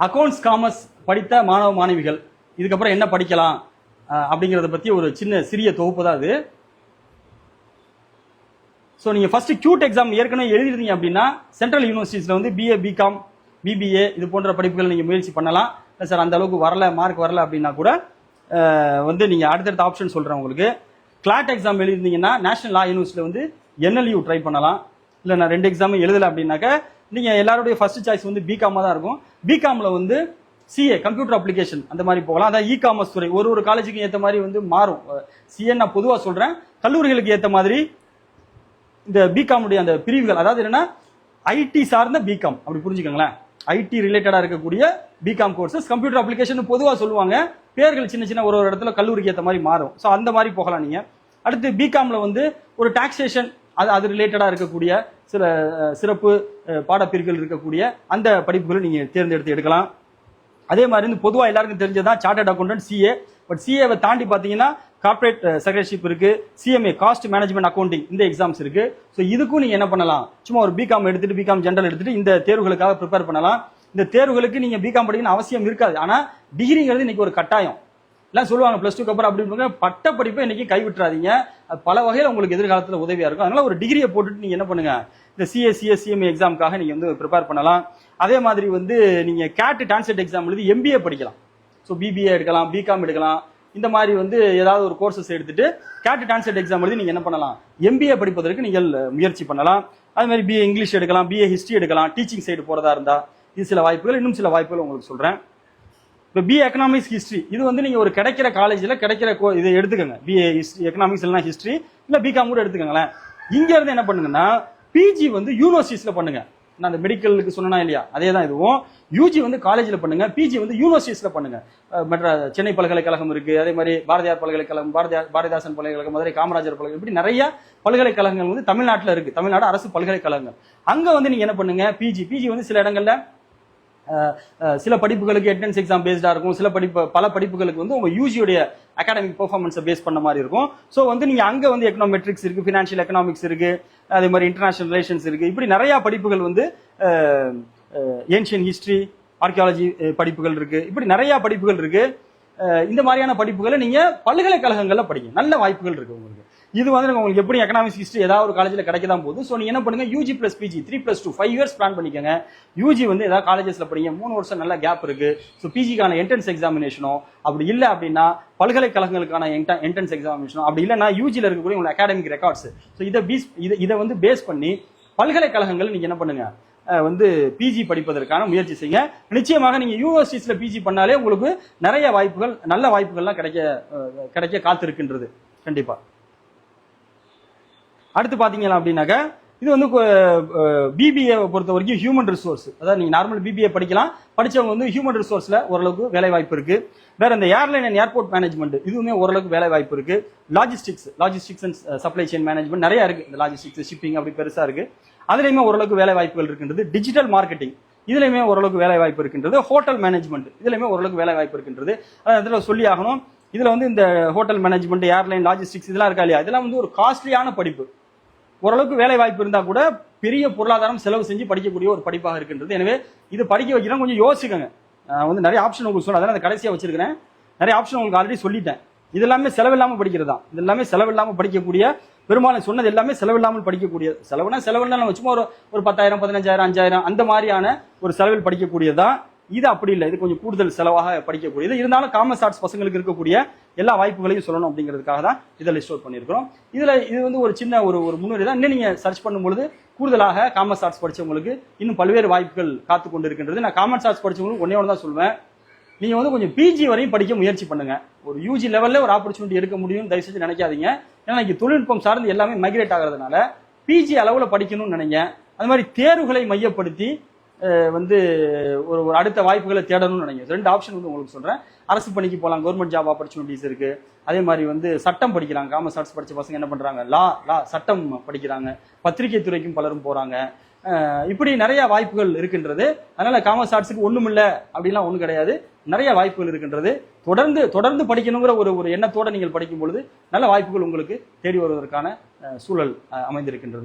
Accounts commerce படித்த மாணவ மாணவிகள் இதுக்கப்புறம் என்ன படிக்கலாம் அப்படிங்கிறத பற்றி ஒரு சின்ன சிறிய தொகுப்பு தான் அது. ஸோ நீங்கள் ஃபஸ்ட்டு கியூட் எக்ஸாம் ஏற்கனவே எழுதிருந்தீங்க அப்படின்னா சென்ட்ரல் யூனிவர்சிட்டிஸில் வந்து பிஏ பிகாம் பிபிஏ இது போன்ற படிப்புகள் நீங்கள் முயற்சி பண்ணலாம். இல்லை சார் அந்த அளவுக்கு வரல மார்க் வரல அப்படின்னா கூட வந்து நீங்கள் அடுத்தடுத்த ஆப்ஷன் சொல்கிறேன் உங்களுக்கு. கிளாட் எக்ஸாம் எழுதிருந்தீங்கன்னா நேஷனல் லா யூனிவர்சிட்டியில் வந்து என்எல்யூ ட்ரை பண்ணலாம். இல்லை நான் ரெண்டு எக்ஸாமும் எழுதலை அப்படின்னாக்க நீங்கள் எல்லாருடைய ஃபர்ஸ்ட் சாய்ஸ் வந்து பிகாமாக தான் இருக்கும். பிகாமில் வந்து சிஏ கம்ப்யூட்டர் அப்ளிகேஷன் அந்த மாதிரி போகலாம். அதான் இ காமர்ஸ் துறை. ஒரு ஒரு காலேஜுக்கு ஏற்ற மாதிரி வந்து மாறும். சிஏ நான் பொதுவாக சொல்கிறேன் கல்லூரிகளுக்கு ஏற்ற மாதிரி இந்த பிகாமுடைய அந்த பிரிவுகள் அதாவது என்னன்னா ஐடி சார்ந்த பிகாம் அப்படி புரிஞ்சுக்கோங்களேன். ஐடி ரிலேட்டடாக இருக்கக்கூடிய பிகாம் கோர்சஸ் கம்ப்யூட்டர் அப்ளிகேஷன் பொதுவாக சொல்லுவாங்க. பேர்கள் சின்ன சின்ன ஒரு ஒரு இடத்துல கல்லூரிக்கு ஏற்ற மாதிரி மாறும். ஸோ அந்த மாதிரி போகலாம் நீங்கள் அடுத்து பிகாமில் வந்து ஒரு டாக்ஸேஷன் அது அது ரிலேட்டடாக இருக்கக்கூடிய சில சிறப்பு பாடப்பிரிவுகள் இருக்கக்கூடிய அந்த படிப்புகளை நீங்கள் தேர்ந்தெடுத்து எடுக்கலாம். அதே மாதிரி வந்து பொதுவாக எல்லாருக்கும் தெரிஞ்சதான் சார்ட்டர்ட் அக்கௌண்டன்ட் சிஏ பட் சிஏவை தாண்டி பார்த்தீங்கன்னா கார்பரேட் செக்ரட்டரிஷிப் இருக்கு. சிஎம்ஏ காஸ்ட் மேனேஜ்மெண்ட் அக்கௌண்டிங் இந்த எக்ஸாம்ஸ் இருக்கு. ஸோ இதுக்கும் நீங்கள் என்ன பண்ணலாம்? சும்மா ஒரு பிகாம் எடுத்துட்டு பிகாம் ஜென்ரல் எடுத்துட்டு இந்த தேர்வுகளுக்காக ப்ரிப்பேர் பண்ணலாம். இந்த தேர்வுகளுக்கு நீங்கள் பிகாம் படிக்கணும் அவசியம் இருக்காது. ஆனால் டிகிரிங்கிறது இன்னைக்கு ஒரு கட்டாயம். எல்லாம் சொல்லுவாங்க பிளஸ் டூக்கு அப்புறம் அப்படி பட்ட படிப்பை இன்னைக்கு கைவிட்டுறாதீங்க. அது பல வகையில் உங்களுக்கு எதிர்காலத்தில் உதவியாக இருக்கும். அதனால ஒரு டிகிரியை போட்டுட்டு நீங்கள் என்ன பண்ணுங்க? இந்த சிஏ எக்ஸாமுக்காக நீங்கள் வந்து ப்ரிப்பேர் பண்ணலாம். அதே மாதிரி வந்து நீங்கள் கேட் டிரான்ஸ்லேட் எக்ஸாம் எழுதி எம்பிஏ படிக்கலாம். ஸோ பிபிஏ எடுக்கலாம் பிகாம் எடுக்கலாம். இந்த மாதிரி வந்து ஏதாவது ஒரு கோர்சஸ் எடுத்துட்டு கேட் டிரான்ஸ்லேட் எக்ஸாம் எழுதி நீங்கள் என்ன பண்ணலாம்? எம்பிஏ படிப்பதற்கு நீங்கள் முயற்சி பண்ணலாம். அதே மாதிரி பிஏ இங்கிலீஷ் எடுக்கலாம் பிஏ ஹிஸ்ட்ரி எடுக்கலாம் டீச்சிங் சைடு போகிறதா இருந்தால் இது சில வாய்ப்புகள் இன்னும் சில வாய்ப்புகள் உங்களுக்கு சொல்கிறேன் இப்போ பி எக்கனாமிக்ஸ் ஹிஸ்ட்ரி இது வந்து நீங்கள் ஒரு கிடைக்கிற காலேஜில் கிடைக்கிற கோ இதை எடுத்துக்கோங்க. பிஏ ஹிஸ்ட்ரி எக்கனாமிக்ஸ் இல்லைனா ஹிஸ்ட்ரி இல்லை பிகாம் கூட எடுத்துக்கோங்களேன். இங்கேருந்து என்ன பண்ணுங்கன்னா பிஜி வந்து யூனிவர்சிட்டிஸ்ல பண்ணுங்கள் நான் அந்த மெடிக்கலுக்கு சொன்னா இல்லையா? அதே தான் இதுவும் யூஜி வந்து காலேஜில் பண்ணுங்க பிஜி வந்து யூனிவர்சிட்டிஸ்ல பண்ணுங்க. மற்ற சென்னை பல்கலைக்கழகம் இருக்கு அதே மாதிரி பாரதியார் பல்கலைக்கழகம் பாரதியார் பாரதிதாசன் பல்கலைக்கழகம் மதுரை காமராஜர் பல்கலை இப்படி நிறைய பல்கலைக்கழகங்கள் வந்து தமிழ்நாட்டில் இருக்கு. தமிழ்நாடு அரசு பல்கலைக்கழகங்கள். அங்கே வந்து நீங்க என்ன பண்ணுங்க பிஜி பிஜி வந்து சில இடங்கள்ல சில படிப்புகளுக்கு என்ட்ரன்ஸ் எக்ஸாம் பேஸ்டாக இருக்கும். சில படிப்பு பல படிப்புகளுக்கு வந்து உங்கள் யூஜியோடைய அகாடமிக் பெர்ஃபார்மன்ஸை பேஸ் பண்ண மாதிரி இருக்கும். ஸோ வந்து நீங்கள் அங்கே வந்து எக்கனாமெட்ரிக்ஸ் இருக்குது ஃபினான்ஷியல் எக்கனாமிக்ஸ் இருக்குது அதே மாதிரி இன்டர்நேஷனல் ரிலேஷன்ஸ் இருக்குது இப்படி நிறையா படிப்புகள் வந்து ஏன்ஷியன் ஹிஸ்ட்ரி ஆர்கியாலஜி படிப்புகள் இருக்குது இப்படி நிறையா படிப்புகள் இருக்குது இந்த மாதிரியான படிப்புகளை நீங்க பல்கலைக்கழகங்களில் படிங்க. நல்ல வாய்ப்புகள் இருக்கு உங்களுக்கு. இது வந்து உங்களுக்கு எப்படி எக்கனாமிக்ஸ் ஹிஸ்ட்ரி ஏதாவது ஒரு காலேஜில் கிடைக்க தான் போகுது. ஸோ நீங்கள் என்ன பண்ணுங்க? UG plus PG three plus two five years plan பண்ணிக்கோங்க. யூஜி வந்து ஏதாவது காலேஜஸில் படிங்க. மூணு வருஷம் நல்ல கேப் இருக்கு. ஸோ பிஜிக்கான என்ட்ரன்ஸ் எக்ஸாமினேஷனோ அப்படி இல்லை அப்படின்னா பல்கலைக்கழகங்களுக்கான என்ட்ரன்ஸ் எக்ஸாமினேஷனோ அப்படி இல்லைன்னா யூஜியில் இருக்கக்கூடிய உங்களோட அகாடமிக் ரெக்கார்ட்ஸ் ஸோ இதை பீஸ் இதை இதை வந்து பேஸ் பண்ணி பல்கலைக்கழகங்கள் நீங்கள் என்ன பண்ணுங்க? வந்து பிஜி படிப்பதற்கான முயற்சி செய்யுங்க. நிச்சயமாக நீங்க யூனிவர்சிட்டிஸ்ல பிஜி பண்ணாலே உங்களுக்கு நிறைய வாய்ப்புகள் நல்ல வாய்ப்புகள்லாம் கிடைக்க கிடைக்க காத்திருக்கின்றது. கண்டிப்பா. அடுத்து பார்த்தீங்கன்னா அப்படின்னாக்க இது வந்து பிபிஏ பொறுத்த வரைக்கும் ஹியூமன் ரிசோர்ஸ் அதாவது நீங்க நார்மல் பிபிஏ படிக்கலாம். படிச்சவங்க வந்து ஹியூமன் ரிசோர்ஸ்ல ஓரளவுக்கு வேலை வாய்ப்பு இருக்கு. வேற இந்த ஏர்லைன் அண்ட் ஏர்போர்ட் மேனேஜ்மெண்ட் இதுவுமே ஓரளவுக்கு வேலை வாய்ப்பு இருக்கு logistics logistics and supply chain management நிறைய இருக்கு. இந்த லாஜிஸ்டிக்ஸ் ஷிப்பிங் அப்படி பெருசா இருக்கு. அதுலயுமே ஓரளவுக்கு வேலை வாய்ப்புகள் இருக்கின்றது. டிஜிட்டல் மார்க்கெட்டிங் இதுலயுமே ஓரளவுக்கு வேலை வாய்ப்பு இருக்கின்றது. ஹோட்டல் மேனேஜ்மெண்ட் இதுலயுமே ஓரளவுக்கு வேலை வாய்ப்பு இருக்கின்றது. அதான் சொல்லி ஆகணும். இதுல வந்து இந்த ஹோட்டல் மேனேஜ்மெண்ட் ஏர்லைன் லாஜிஸ்டிக்ஸ் இதெல்லாம் இருக்கா இல்லையா? இதெல்லாம் வந்து ஒரு காஸ்ட்லியான படிப்பு. ஓரளவுக்கு வேலை வாய்ப்பு இருந்தால் கூட பெரிய பொருளாதாரம் செலவு செஞ்சு படிக்கக்கூடிய ஒரு படிப்பாக இருக்கின்றது. எனவே இது படிக்க வைக்கிறோம் கொஞ்சம் யோசிக்கங்க நான் வந்து நிறைய ஆப்ஷன் உங்களுக்கு சொல்ல அதனால கடைசியாக வச்சிருக்கிறேன். நிறைய ஆப்ஷன் உங்களுக்கு ஆல்ரெடி சொல்லிட்டேன். இது எல்லாமே செலவில்லாமல் படிக்கிறது தான். இது எல்லாமே செலவில்லாமல் படிக்கக்கூடிய பெரும்பாலும் சொன்னது எல்லாமே செலவில்லாமல் படிக்கக்கூடிய செலவுனா செலவுனா நம்ம சும்மா ஒரு ஒரு பத்தாயிரம் பதினஞ்சாயிரம் அஞ்சாயிரம் அந்த மாதிரியான ஒரு செலவில் படிக்கக்கூடியதுதான் இது அப்படி இல்லை. இது கொஞ்சம் கூடுதல் செலவாக படிக்கக்கூடியது இருந்தாலும் காமர்ஸ் ஆர்ட்ஸ் பசங்களுக்கு இருக்கக்கூடிய எல்லா வாய்ப்புகளையும் சொல்லணும் அப்படிங்கிறதுக்காக தான் இதில் லிஸ்ட் பண்ணியிருக்கிறோம். இதில் இது வந்து ஒரு சின்ன ஒரு ஒரு முன்னுரை தான். இன்னும் நீங்கள் சர்ச் பண்ணும்பொழுது கூடுதலாக காமர்ஸ் ஆர்ட்ஸ் படிச்சவங்களுக்கு இன்னும் பல்வேறு வாய்ப்புகள் காத்து கொண்டு இருக்கின்றது நான் காமர்ஸ் ஆர்ட்ஸ் படிச்சவங்களுக்கு ஒன்னே ஒன்று தான் சொல்லுவேன் நீங்கள் வந்து கொஞ்சம் பிஜி வரையும் படிக்க முயற்சி பண்ணுங்க. ஒரு யூஜி லெவலில் ஒரு ஆப்பர்ச்சுனிட்டி எடுக்க முடியும்னு தயவு செஞ்சு நினைக்காதீங்க. ஏன்னா இன்னைக்கு தொழில்நுட்பம் சார்ந்து எல்லாமே மைக்ரேட் ஆகிறதுனால பிஜி அளவில் படிக்கணும்னு நினைங்க. அது மாதிரி தேர்வுகளை மையப்படுத்தி வந்து ஒரு ஒரு அடுத்த வாய்ப்புகளை தேடணும்னு நினைக்கிறேன். ரெண்டு ஆப்ஷன் வந்து உங்களுக்கு சொல்கிறேன் அரசு பணிக்கு போகலாம் கவர்மெண்ட் ஜாப் ஆப்பர்ச்சுனிட்டிஸ் இருக்குது அதே மாதிரி வந்து சட்டம் படிக்கிறாங்க காமர்ஸ் ஆர்ட்ஸ் படித்த பசங்க என்ன பண்ணுறாங்க லா லா சட்டம் படிக்கிறாங்க. பத்திரிகை துறைக்கும் பலரும் போகிறாங்க இப்படி நிறைய வாய்ப்புகள் இருக்கின்றது. அதனால காமர்ஸ் ஆர்ட்ஸுக்கு ஒன்றும் இல்லை அப்படிலாம் ஒன்றும் கிடையாது. நிறைய வாய்ப்புகள் இருக்கின்றது. தொடர்ந்து தொடர்ந்து படிக்கணுங்கிற ஒரு ஒரு எண்ணத்தோட நீங்கள் படிக்கும் பொழுது நல்ல வாய்ப்புகள் உங்களுக்கு தேடி வருவதற்கான சூழல் அமைந்திருக்கின்றது.